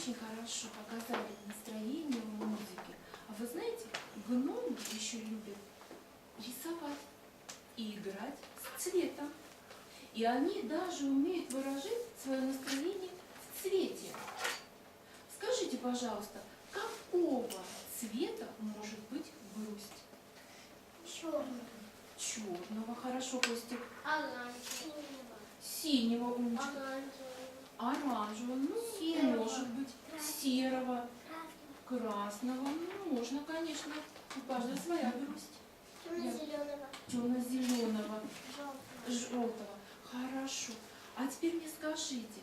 очень хорошо показали настроение в музыке. А вы знаете, гномы еще любят рисовать и играть с цветом. И они даже умеют выражать свое настроение в цвете. Скажите, пожалуйста, какого цвета может быть грусть? Черного. Черного, хорошо, Костик. Оранжевого. Синего, умничка. Оранжевого. Оранжевого, ну, может быть, серого, красного, ну, можно, конечно. У каждого своя грусть. Темно-зеленого. Темно-зеленого, желтого. Хорошо. А теперь мне скажите,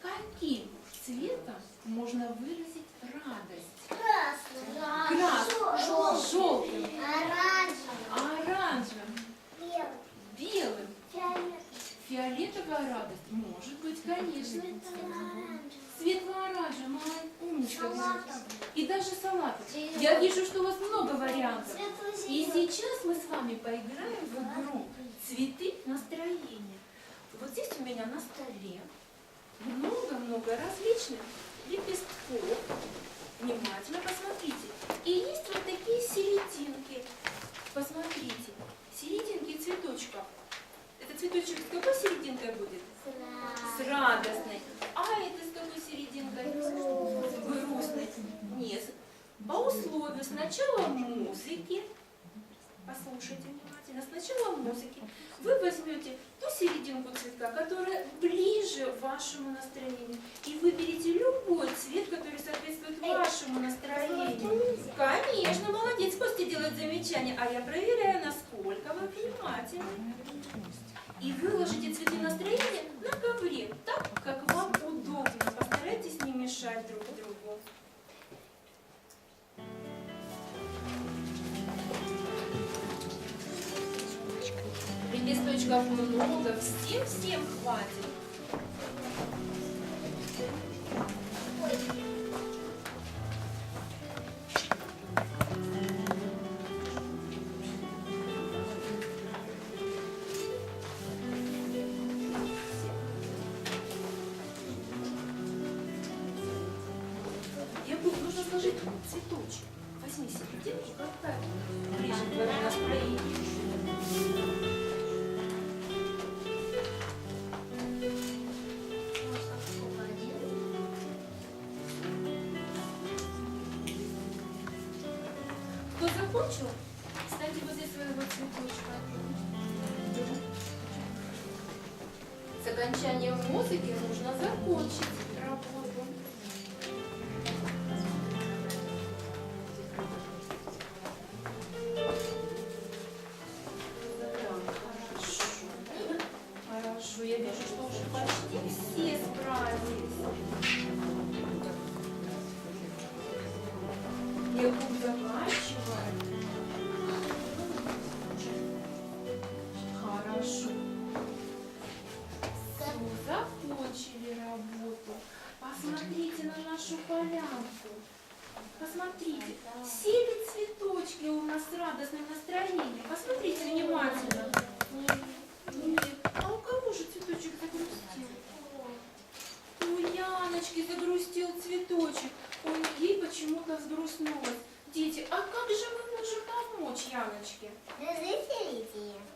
каким цветом можно выразить радость? Светло-оранжевый, молодец, умничка. И даже салаты. Я вижу, что у вас много вариантов. И сейчас мы с вами поиграем в игру «Цветы настроения». Вот здесь у меня на столе много-много различных лепестков. Внимательно посмотрите. И есть вот такие серединки. Посмотрите. Серединки цветочков. Это цветочек с какой серединкой будет? С радостной. А это с какой серединкой? С грустной. Нет. По условию сначала музыки. Послушайте внимательно. Сначала музыки. Вы возьмете ту серединку цветка, которая ближе вашему настроению. И выберите любой цвет, который соответствует вашему настроению. Конечно, молодец. Костя делает замечание, а я проверяю, насколько вы внимательны. И выложите цветы настроения на ковре, так, как вам удобно. Постарайтесь не мешать друг другу. Лепесточков много, всем-всем хватит. Возьми серединку, какая ближе к настроению. Закончил? Кстати, возле своего цветочка. С окончанием музыки нужно закончить работу. Хорошо. Я вижу, что уже почти все справились. Якуб Посмотрите на нашу полянку. Посмотрите, все ли цветочки у нас с радостным настроением? Посмотрите внимательно. А у кого же цветочек загрустил? У Яночки загрустил цветочек. Ой, ей почему-то взгрустнулось. Дети, а как же мы можем помочь Яночке?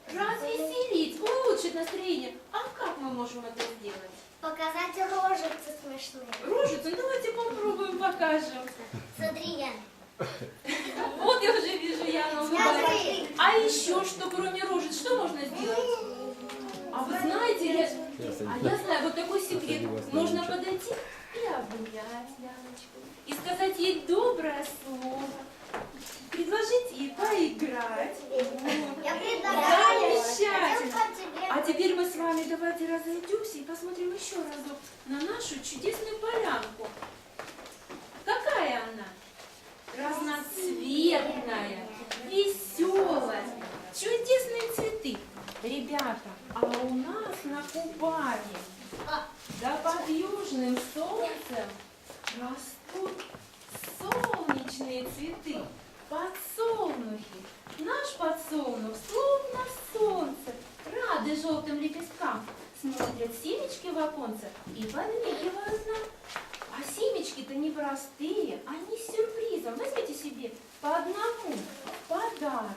Развеселить, улучшить настроение. А как мы можем это сделать? Показать рожицы смешные. Рожицу, ну, давайте попробуем, покажем. Смотри, Ян. Вот я уже вижу Яна улыбается. А еще что, кроме рожиц, что можно сделать? А вы знаете, я, а я знаю, вот такой секрет. Можно подойти и обнять Яночку. И сказать ей доброе слово. Предложить ей поиграть. Вот. Я предлагаю. Замечательно. Хотим по тебе. А теперь мы с вами давайте разойдемся и посмотрим еще разок на нашу чудесную полянку. Какая она? Разноцветная, веселая, чудесные цветы. Ребята, а у нас на Кубани, да под южным солнцем растут солнечные цветы, подсолнухи. смотрят семечки в оконце и подмигивают нам. А семечки-то не простые, они с сюрпризом. Возьмите себе по одному, подарок.